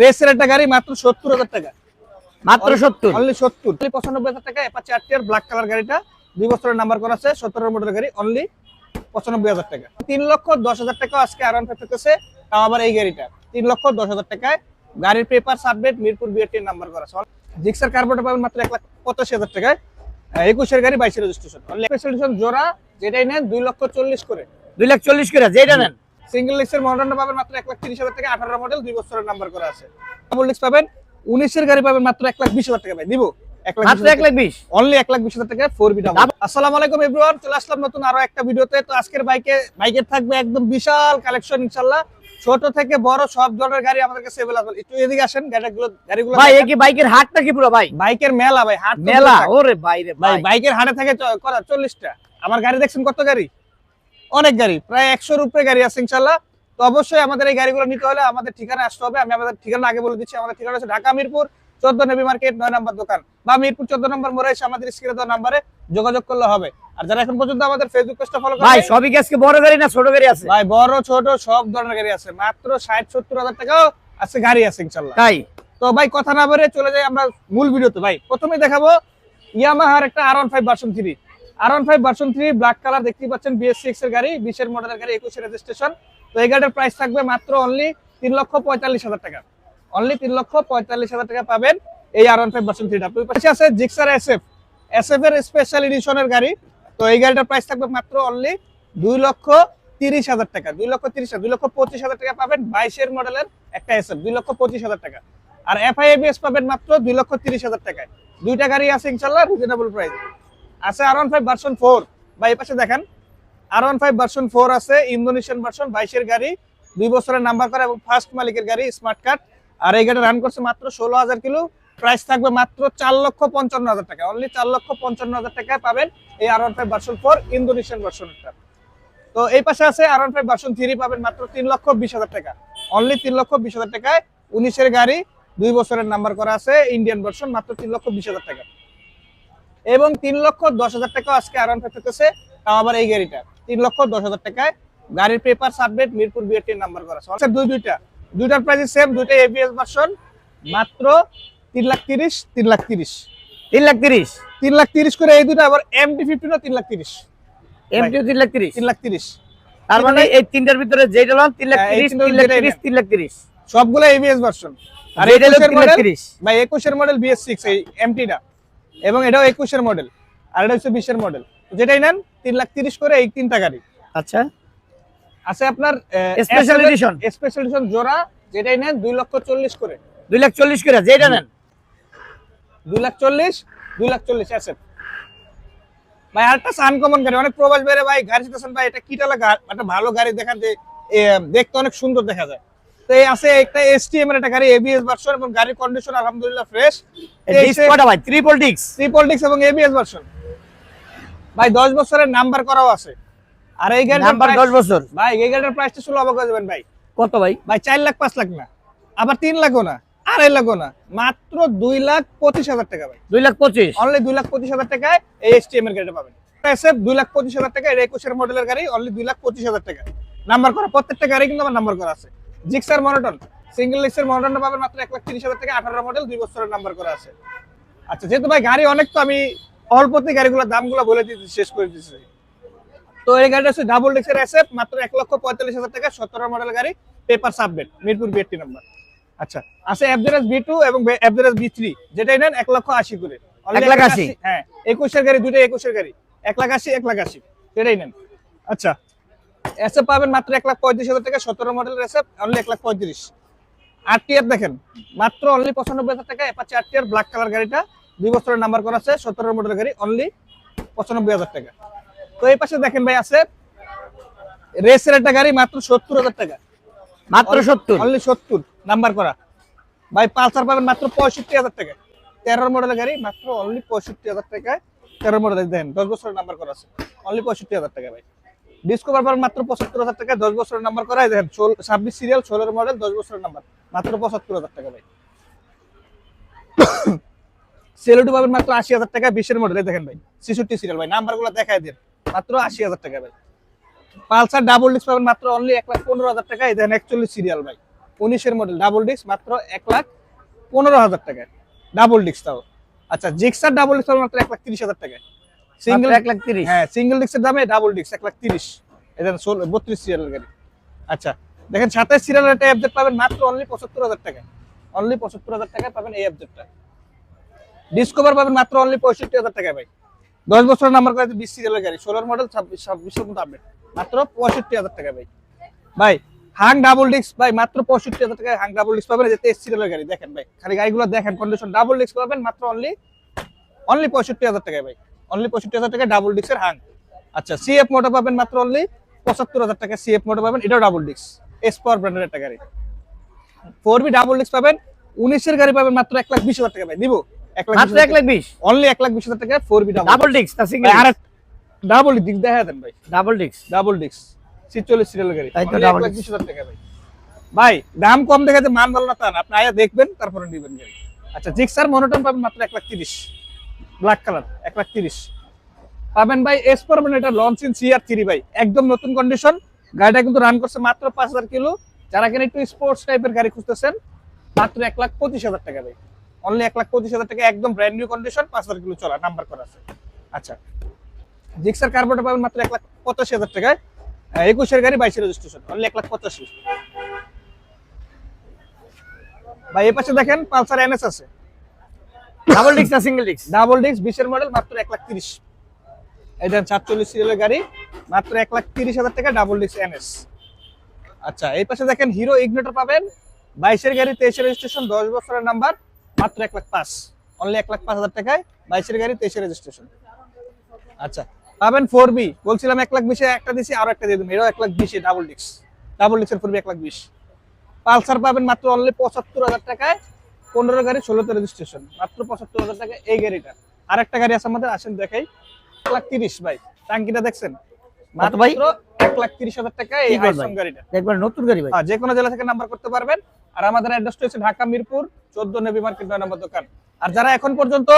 রেসের একটা গাড়ি মাত্র সত্তর হাজার টাকা। মাত্র সত্তর? অনলি সত্তর। পঁচানব্বই হাজার টাকা Apache R T R black colour গাড়িটা। দুই বছরের নাম্বার করা আছে সতেরো মডেলের গাড়ি অনলি পঁচানব্বই হাজার টাকা। তিন লক্ষ দশ হাজার টাকা আজকে আর ওয়ান ফাইভ পেতেছে তাও আবার এই গাড়িটা। তিন লক্ষ দশ হাজার টাকায় গাড়ির পেপার সাবমিট মিরপুর বিএটির নাম্বার করা আছে। জিক্সার কার্বোটা পাবেন মাত্র এক লাখ পঁচাশি হাজার টাকায়। একুশের গাড়ি বাইশের রেজিস্ট্রেশন রেজিস্ট্রেশন জোড়া যেটাই নেন দুই লক্ষ চল্লিশ করে। দুই লাখ চল্লিশ করে যেটা নেন। সিঙ্গেল ডিস্কের মডেলটা পাবেন মাত্র এক লাখ তিরিশ হাজার টাকা আঠারো মডেল দুই বছরের নাম্বার করা আছে। ডাবল ডিস্ক পাবেন উনিশের গাড়ি পাবেন মাত্র এক লাখ বিশ হাজার টাকা ভাই দিব? ছোট থেকে বড় সব ধরনের গাড়ি আমাদের কাছে একটু এদিকে আসেন গাড়িগুলো গাড়িগুলো ভাই এ কি বাইকের হাটটা কি পুরো ভাই? বাইকের মেলা ভাই হাট মেলা? ওরে ভাই রে ভাই ভাই। বাইকের হাটে থাকে করা চল্লিশটা। আমার গাড়ি দেখছেন কত গাড়ি? অনেক গাড়ি প্রায় একশোর উপরে গাড়ি আছে ইনশাল্লাহ তো অবশ্যই আমাদের এই গাড়িগুলো নিতে হলে আমাদের ঠিকানা আসতে হবে। আমি আমাদের ঠিকানা আগে বলে দিচ্ছি আমাদের ঠিকানা হচ্ছে ঢাকা মিরপুর চোদ্দ নেবি মার্কেট নয় নম্বর দোকান। বা মিরপুর চোদ্দ নম্বর মোড়ে এসে আমাদের স্ক্রিনে দেওয়া নাম্বারে যোগাযোগ করলে হবে। আর যারা এখন পর্যন্ত আমাদের ফেসবুক পেজটা ফলো ভাই করে সবই কি আজকে বড় গাড়ি না ছোট গাড়ি আছে? ভাই বড় ছোট সব ধরনের গাড়ি আছে। মাত্র ষাট সত্তর হাজার টাকাও আছে গাড়ি আছে ইনশাল্লাহ তাই? তো ভাই কথা না বলে চলে যাই আমরা মূল ভিডিওতে। ভাই প্রথমে দেখাবো ইয়ামাহার একটা R one five version three R five version three black colour দেখতে পাচ্ছেন বিএস সিক্স গাড়ি, বিশের মডেলের গাড়ি একুশের রেজিস্ট্রেশন তো এই গাড়ির প্রাইস থাকবে মাত্র অনলি তিন লক্ষ পঁয়তাল্লিশ হাজার টাকা। অনলি তিন লক্ষ পঁয়তাল্লিশ হাজার টাকা পাবেন এই ফাইভ ভার্সন থ্রিটা পাশে আছে Gixxer S F S F এর স্পেশাল এডিশনের গাড়ি। তো এই গাড়িটার প্রাইস থাকবে মাত্র অনলি দুই লক্ষ তিরিশ হাজার টাকা। দুই লক্ষ তিরিশ দুই লক্ষ পঁচিশ হাজার টাকা পাবেন বাইশের মডেলের একটা এস এফ দুই লক্ষ পঁচিশ হাজার টাকা। আর এফআইএবিএস পাবেন মাত্র দুই লক্ষ তিরিশ হাজার টাকায়। দুইটা গাড়ি আছে ইনশাল্লাহ রিজনেবল প্রাইস আছে R one five version four বা এই পাশে দেখেন। R one five version four আছে ইন্দোনেশিয়ান ভার্সন বাইশের গাড়ি, দুই বছরের নাম্বার করা এবং ফার্স্ট মালিকের গাড়ি স্মার্ট কার্ড আর এই গাড়ি রান করছে মাত্র ষোলো হাজার কিলো। প্রাইস থাকবে মাত্র চার লক্ষ পঞ্চান্ন হাজার টাকা। অনলি চার লক্ষ পঞ্চান্ন হাজার টাকায় পাবেন এই R one five version four Indonesian ভার্সনটা তো এই পাশে আছে R one five version three পাবেন মাত্র তিন লক্ষ বিশ হাজার টাকা। অনলি তিন লক্ষ বিশ হাজার টাকায় উনিশের গাড়ি, দুই বছরের নাম্বার করা আছে ইন্ডিয়ান ভার্সন মাত্র তিন লক্ষ বিশ হাজার টাকা। এবং তিন লক্ষ দশ হাজার টাকা আজকে আর ওয়ান ফাইভ পেতেছে তাও আবার এই গাড়িটা তিন লক্ষ দশ হাজার টাকায় গাড়ির পেপার সাবমিট মিরপুর বিএটির নাম্বার করা আছে আচ্ছা দুই দুইটা দুইটার প্রাইস সেম দুইটা এবিএস ভার্সন মাত্র তিন লাখ তিরিশ তিন লাখ তিরিশ তিন লাখ তিরিশ তিন লাখ তিরিশ করে এই দুটো আবার এমটি ফিফটিনও তিন লাখ তিরিশ এমটিও তিন লাখ তিরিশ তিন লাখ তিরিশ তার মানে এই তিনটার ভিতরে যেটা হলাম তিন লাখ হ্যাঁ, তিরিশ তিন লাখ তিরিশ তিন লাখ তিরিশ সবগুলো এবিএস ভার্সন আর একুশের তিন লাখ মডেল তিরিশ ভাই একুশের মডেল বিএস সিক্স এই এমটিটা এবং এটাও একুশের মডেল আর এটা হচ্ছে বিশের মডেল যেটাই নেন তিন লাখ তিরিশ করে এই তিনটা গাড়ি। আচ্ছা। আছে আপনার Special edition। স্পেশাল এডিশন জোড়া যেটাই নেন দুই লক্ষ চল্লিশ করে। দুই লাখ চল্লিশ করে যেটা নেন। দুই লাখ চল্লিশ দুই লাখ চল্লিশ আছে। ভাই আরেকটা আনকমন গাড়ি অনেক প্রবাস বেড়ে ভাই গাড়ি শিখতেছেন ভাই এটা কিটালা একটা ভালো গাড়ি দেখাতে এ, দেখতে অনেক সুন্দর দেখা যায়। তো এই আছে একটা এসটিএম এর একটা গাড়ি এবিএস ভার্সন এবং গাড়ির কন্ডিশন আলহামদুলিল্লাহ ফ্রেশ ভাই? ট্রিপল ডিস্ক ট্রিপল ডিক্স এবং এবিএস ভার্সন ভাই দশ বছরের নাম্বার করাও আছে। আর এই গাড়ির নাম্বার দশ বছর। ভাই এই গাড়ির প্রাইসটা শুনলে অবাক হয়ে যাবেন ভাই। কত ভাই? ভাই চার লাখ পাঁচ লাখ না। আবার তিন লাখও না আড়াই লাখও না। মাত্র দুই লাখ পঁচিশ হাজার টাকা ভাই। দুই লাখ পঁচিশ? অনলি দুই লাখ পঁচিশ হাজার টাকায় এই এসটিএম এর গাড়িটা পাবেন। এসএফ দুই লাখ পঁচিশ হাজার টাকা এটা একুশের মডেলের গাড়ি অনলি দুই লাখ পঁচিশ হাজার টাকা। নাম্বার করা প্রত্যেকটা গাড়ি কিন্তু আমার নাম্বার করা আছে। জিক্সার মনোটন সিঙ্গেল লিক্সের মনোটনটা পাবেন মাত্র এক লাখ তিরিশ হাজার টাকা আঠারো মডেল দুই বছরের নাম্বার করা আছে। আচ্ছা যেহেতু ভাই গাড়ি অনেক তো আমি অল্পতে গাড়িগুলোর দামগুলো বলে দিতে শেষ করে দিচ্ছি তো এই গাড়িটা হচ্ছে ডাবল ডিক্সের এসএফ মাত্র এক লক্ষ পঁয়তাল্লিশ হাজার টাকা সতেরো মডেলের গাড়ি paper submit Mirpur BAT number আচ্ছা আছে এফজেডএস বি টু এবং এফজেডএস বি থ্রি যেটাই নেন এক লক্ষ আশি করে। এক লাখ আশি? হ্যাঁ একুশের গাড়ি দুটো একুশের গাড়ি এক লাখ আশি এক লাখ আশি সেটাই নেন। আচ্ছা এসএফ পাবেন মাত্র এক লাখ পঁয়ত্রিশ হাজার টাকা সতেরো মডেলের এসএফ অনলি এক লাখ পঁয়ত্রিশ। আর টিয়ার দেখেন মাত্র অনলি পঁচানব্বই হাজার টাকা Apache R T R black colour গাড়িটা। দুই বছরের নাম্বার করা আছে সতেরো মডেলের গাড়ি অনলি পঁচানব্বই হাজার টাকা। তো এই পাশে দেখেন ভাই আছে রেসের একটা গাড়ি মাত্র সত্তর হাজার টাকা। মাত্র সত্তর? অনলি সত্তর নাম্বার করা। ভাই পালসার পাবেন মাত্র পঁয়ষট্টি হাজার টাকা। তেরো মডেলের গাড়ি মাত্র অনলি পঁয়ষট্টি হাজার টাকায় তেরো মডেলের দেন দশ বছরের নাম্বার করা আছে। অনলি পঁয়ষট্টি হাজার টাকা ভাই। ডিসকভার পাবেন মাত্র পঁচাত্তর হাজার টাকা দশ বছরের নাম্বার করা দেখেন ছাব্বিশ সিরিয়াল ষোলোর মডেল দশ বছরের নাম্বার মাত্র পঁচাত্তর হাজার টাকা ভাই। সেলুটু পাবেন মাত্র আশি হাজার টাকা, বিশের মডেল দেখেন ভাই, ছেষট্টি সিরিয়াল ভাই নাম্বারগুলো দেখায় দেন। মাত্র আশি হাজার টাকা ভাই। পালসার ডাবল ডিস্ক পাবেন মাত্র অনলি এক লাখ পনেরো হাজার টাকা দেখেন একচল্লিশ সিরিয়াল ভাই। উনিশের মডেল ডাবল ডিস্ক মাত্র এক লাখ পনেরো হাজার টাকায়। ডাবল ডিস্ক তাও। আচ্ছা জিক্সার ডাবল ডিস্ক মাত্র এক লাখ তিরিশ হাজার টাকায়। সিঙ্গেল এক লাখ তিরিশ। হ্যাঁ সিঙ্গেল ডিস্কের দামে ডাবল ডিস্ক এক লাখ তিরিশ। এটা বত্রিশ সিরিয়ালের গাড়ি। আচ্ছা দেখেন সাতাশ সিরিয়ালের একটা অ্যাপডেট পাবেন মাত্র অনলি পঁচাত্তর হাজার টাকায়। অনলি পঁচাত্তর হাজার টাকায় পাবেন এই অ্যাপডেটটা ডিসকভার পাবেন মাত্র অনলি পঁয়ষট্টি হাজার টাকায় ভাই। দশ বছরের নাম্বার করে বিশ সিরিয়ালের গাড়ি ষোলোর মডেল ছাব্বিশ ছাব্বিশের মতো আপডেট মাত্র পঁয়ষট্টি হাজার টাকা ভাই। ভাই হাং ডাবল ডিস্ক ভাই মাত্র পঁয়ষট্টি হাজার টাকায় হাং ডাবল ডিস্ক পাবেন তেইশ সিরিয়ালের গাড়ি। দেখেন ভাই খালি গাড়িগুলো দেখেন কন্ডিশন ডাবল ডিস্ক পাবেন মাত্র অনলি অনলি পঁয়ষট্টি হাজার টাকায় ভাই। অনলি পঁয়ষট্টি হাজার টাকা ডাবল ডিস্কের হাং আচ্ছা সিএফ মোটর পাবেন মাত্র অনলি পঁচাত্তর হাজার টাকা সিএফ মোটর পাবেন এটাও ডাবল ডিস্ক এস পাওয়ার ব্র্যান্ডের একটা গাড়ি। ফোর বি ডাবল ডিস্ক পাবেন উনিশের গাড়ি পাবেন মাত্র এক লাখ বিশ হাজার টাকা ভাই। দিব? এক লাখ মাত্র এক লাখ বিশ? অনলি এক লাখ বিশ হাজার টাকা ফোর বি ডাবল ডিস্ক আর ডাবল ডিস্ক দেখা দেন ভাই। Double disc double disc serial গাড়ি। তাই তো বিশ হাজার টাকা ভাই। ভাই দাম কম দেখাতে মান ভালো না তা আপনি আয়া দেখবেন তারপরে নিবেন গাড়ি। আচ্ছা জিক্সার মনোটন পাবেন মাত্র এক লাখ তিরিশ। ব্ল্যাক কালার এক লাখ তিরিশ। পাবেন ভাই এস পারবেন এটা লঞ্চ ইন সিআর থ্রি ভাই। একদম নতুন কন্ডিশন গাড়িটা কিন্তু রান করছে মাত্র পাঁচ হাজার কিলো। যারা কিনা একটু স্পোর্টস টাইপের গাড়ি খুঁজতেছেন, মাত্র এক লাখ পঁচিশ হাজার টাকা ভাই। অনলি এক লাখ পঁচিশ হাজার টাকা, একদম ব্র্যান্ড নিউ কন্ডিশন পাঁচ হাজার কিলো চলা নাম্বার করা আছে। আচ্ছা। জিক্সার কার্বোটা পাবেন মাত্র এক লাখ পঁচাশি হাজার টাকায়। একুশের গাড়ি, বাইশের রেজিস্ট্রেশন অনলি এক লাখ পঁচাশি। ভাই এই পাশে দেখেন, পালসার এনএস আছে। ডাবল ডিস্ক না সিঙ্গেল ডিস্ক ডাবল ডিস্ক বিশের মডেল মাত্র এক লাখ তিরিশ। এই দেন সাতচল্লিশ সিরিয়ালের গাড়ি, মাত্র এক লাখ তিরিশ হাজার টাকা ডাবল ডিস্ক এনএস আচ্ছা এই পাশে দেখেন হিরো ইগনেটর পাবেন। বাইশের গাড়ি, তেইশের রেজিস্ট্রেশন দশ বছরের নাম্বার মাত্র এক লাখ পাঁচ। অনলি এক লাখ পাঁচ হাজার টাকায় বাইশের গাড়ি, তেইশের রেজিস্ট্রেশন আচ্ছা পাবেন ফোর বি বলছিলাম এক লাখ বিশে, একটা দিছি, আরও একটা দিয়ে দেবেন এটাও এক লাখ বিশে ডাবল ডিস্ক ডাবল ডিস্কের ফোর বি এক লাখ বিশ। পালসার পাবেন মাত্র অনলি পঁচাত্তর হাজার টাকায়। পনেরো গাড়ি ষোলোতে রেজিস্ট্রেশন মাত্র পঁচাত্তর হাজার টাকা এই গাড়িটা। আর একটা গাড়ি আছে আমাদের আসেন দেখাই। এক লাখ তিরিশ ভাই। টাঙ্কিটা দেখছেন? মাত্র এক লাখ তিরিশ হাজার টাকা এই আইসন গাড়িটা। একবার নতুন গাড়ি ভাই। হ্যাঁ যে কোনো জেলা থেকে নাম্বার করতে পারবেন। আর আমাদের অ্যাড্রেসটা হচ্ছে ঢাকা মিরপুর চোদ্দ নেবি মার্কেট নয় নম্বর দোকান। আর যারা এখন পর্যন্ত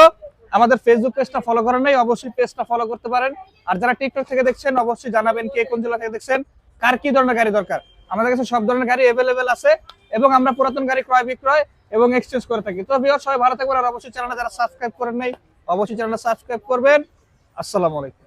আমাদের ফেসবুক পেজটা ফলো করেন নাই অবশ্যই পেজটা ফলো করতে পারেন। আর যারা টিকটক থেকে দেখছেন অবশ্যই জানাবেন কে কোন জেলা থেকে দেখছেন কার কি ধরনের গাড়ি দরকার। আমাদের কাছে সব ধরনের গাড়ি অ্যাভেলেবেল আছে। এবং আমরা পুরাতন গাড়ি ক্রয় বিক্রয় এবং এক্সচেঞ্জ করে থাকি। তো ভিউয়ার সবাই ভালো থাকবেন আর অবশ্যই চ্যানেলটা যারা সাবস্ক্রাইব করেন নাই, অবশ্যই চ্যানেলটা সাবস্ক্রাইব করবেন। আসসালামু আলাইকুম।